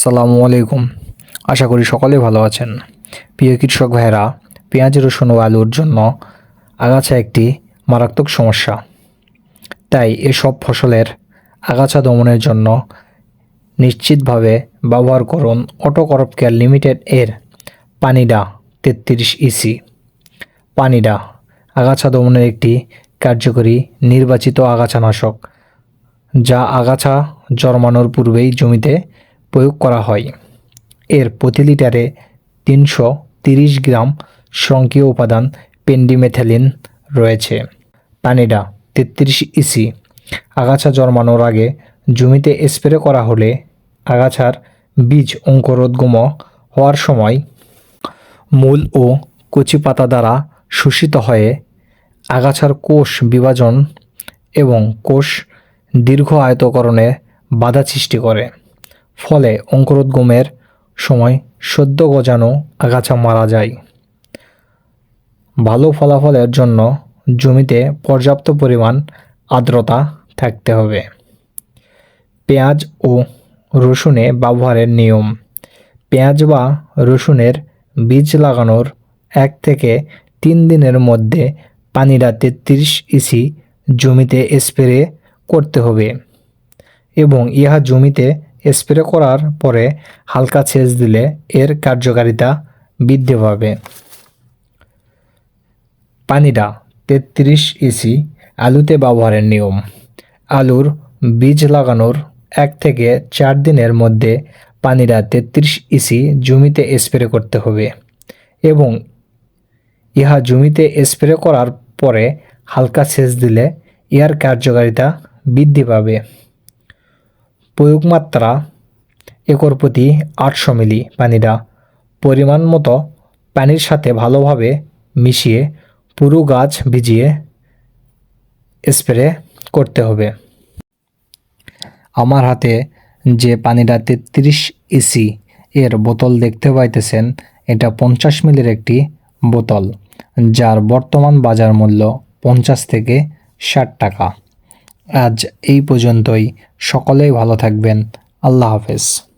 আসসালামু আলাইকুম। আশা করি সকলে ভালো আছেন। প্রিয় কৃষক ভাইরা পেঁয়াজ, রসুন ও আলুর জন্য আগাছা একটি মারাত্মক সমস্যা। তাই এসব ফসলের আগাছা দমনের জন্য নিশ্চিতভাবে ব্যবহার করুন অটো করপ কেয়ার লিমিটেড এর পানিডা তেত্রিশ ইসি। পানিডা আগাছা দমনের একটি কার্যকরী নির্বাচিত আগাছানাশক, যা আগাছা জন্মানোর পূর্বেই জমিতে প্রয়োগ করা হয়। এর প্রতি লিটারে তিনশো তিরিশ গ্রাম সক্রিয় উপাদান পেন্ডিমেথ্যালিন রয়েছে। পানিডা তেত্রিশ ইসি আগাছা জন্মানোর আগে জমিতে স্প্রে করা হলে আগাছার বীজ অঙ্কুরোদ্গম হওয়ার সময় মূল ও কচি পাতা দ্বারা শোষিত হয়ে আগাছার কোষ বিভাজন এবং কোষ দীর্ঘ আয়তকরণে বাধা সৃষ্টি করে। ফলে অঙ্কুরোদ্গমের সময় সদ্য গজানো আগাছা মারা যায়। ভালো ফলাফলের জন্য জমিতে পর্যাপ্ত পরিমাণ আর্দ্রতা থাকতে হবে। পেঁয়াজ ও রসুনে ব্যবহারের নিয়ম। পেঁয়াজ বা রসুনের বীজ লাগানোর এক থেকে তিন দিনের মধ্যে পানিরা তেত্রিশ ইসি জমিতে স্প্রে করতে হবে এবং ইহা জমিতে স্প্রে করার পরে হালকা সেচ দিলে এর কার্যকারিতা বৃদ্ধি পাবে। পানিটা তেত্রিশ ইসি আলুতে ব্যবহারের নিয়ম। আলুর বীজ লাগানোর এক থেকে চার দিনের মধ্যে পানিরা তেত্রিশ ইসি জমিতে স্প্রে করতে হবে এবং ইহা জমিতে স্প্রে করার পরে হালকা সেচ দিলে ইহার কার্যকারিতা বৃদ্ধি পাবে। প্রয়োগ মাত্রা একর প্রতি আটশো মিলি পানিটা পরিমাণ মতো পানির সাথে ভালোভাবে মিশিয়ে পুরো গাছ ভিজিয়ে স্প্রে করতে হবে। আমার হাতে যে পানিটা তেত্রিশ ইসি এর বোতল দেখতে পাইতেছেন, এটা পঞ্চাশ মিলির একটি বোতল, যার বর্তমান বাজার মূল্য পঞ্চাশ থেকে ষাট টাকা। আজ এই পর্যন্তই। সকলেই ভালো থাকবেন। আল্লাহ হাফেজ।